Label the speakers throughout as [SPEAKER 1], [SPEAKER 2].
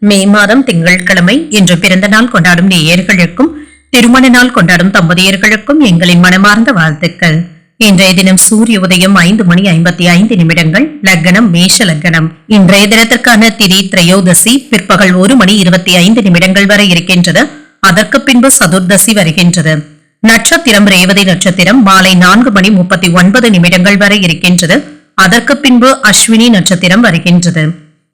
[SPEAKER 1] மே மாதம் திங்கட்கிழமை இன்று பிறந்த நாள் கொண்டாடும் நேயர்களுக்கும் திருமண நாள் கொண்டாடும் தம்பதியர்களுக்கும் எங்களின் மனமார்ந்த வாழ்த்துக்கள். இன்றைய தினம் சூரிய உதயம் ஐந்து மணி ஐம்பத்தி ஐந்து நிமிடங்கள் லக்னம் மேஷ லக்னம். இன்றைய தினத்திற்கான திதி திரையோதசி பிற்பகல் ஒரு மணி இருபத்தி ஐந்து நிமிடங்கள் வரை இருக்கின்றது. அதற்கு பின்பு சதுர்தசி வருகின்றது. நட்சத்திரம் ரேவதி நட்சத்திரம் மாலை நான்கு மணி முப்பத்தி ஒன்பது நிமிடங்கள் வரை இருக்கின்றது. அதற்கு பின்பு அஸ்வினி நட்சத்திரம் வருகின்றது.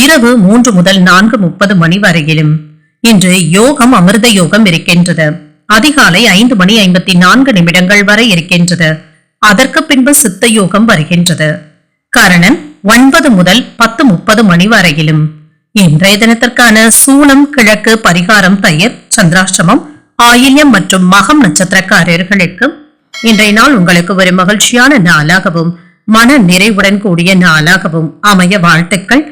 [SPEAKER 1] இரவு மூன்று முதல் நான்கு முப்பது மணி வரையிலும். இன்று யோகம் அமிர்த யோகம் இருக்கின்றது. அதிகாலை ஐந்து மணி ஐம்பத்தி நான்கு நிமிடங்கள் வரை இருக்கின்றது. அதற்கு பின்பு சித்த யோகம் வருகின்றது. கரணன் ஒன்பது முதல் பத்து முப்பது மணி வரையிலும். இன்றைய தினத்திற்கான சூனம் கிழக்கு பரிகாரம் தயிர் சந்திராஷ்டமம் ஆயில்யம் மற்றும் மகம் நட்சத்திரக்காரர்களுக்கு இன்றைய நாள் உங்களுக்கு ஒரு மகிழ்ச்சியான நாளாகவும் மன நிறைவுடன் கூடிய நாளாகவும் அமைய வாழ்த்துக்கள்.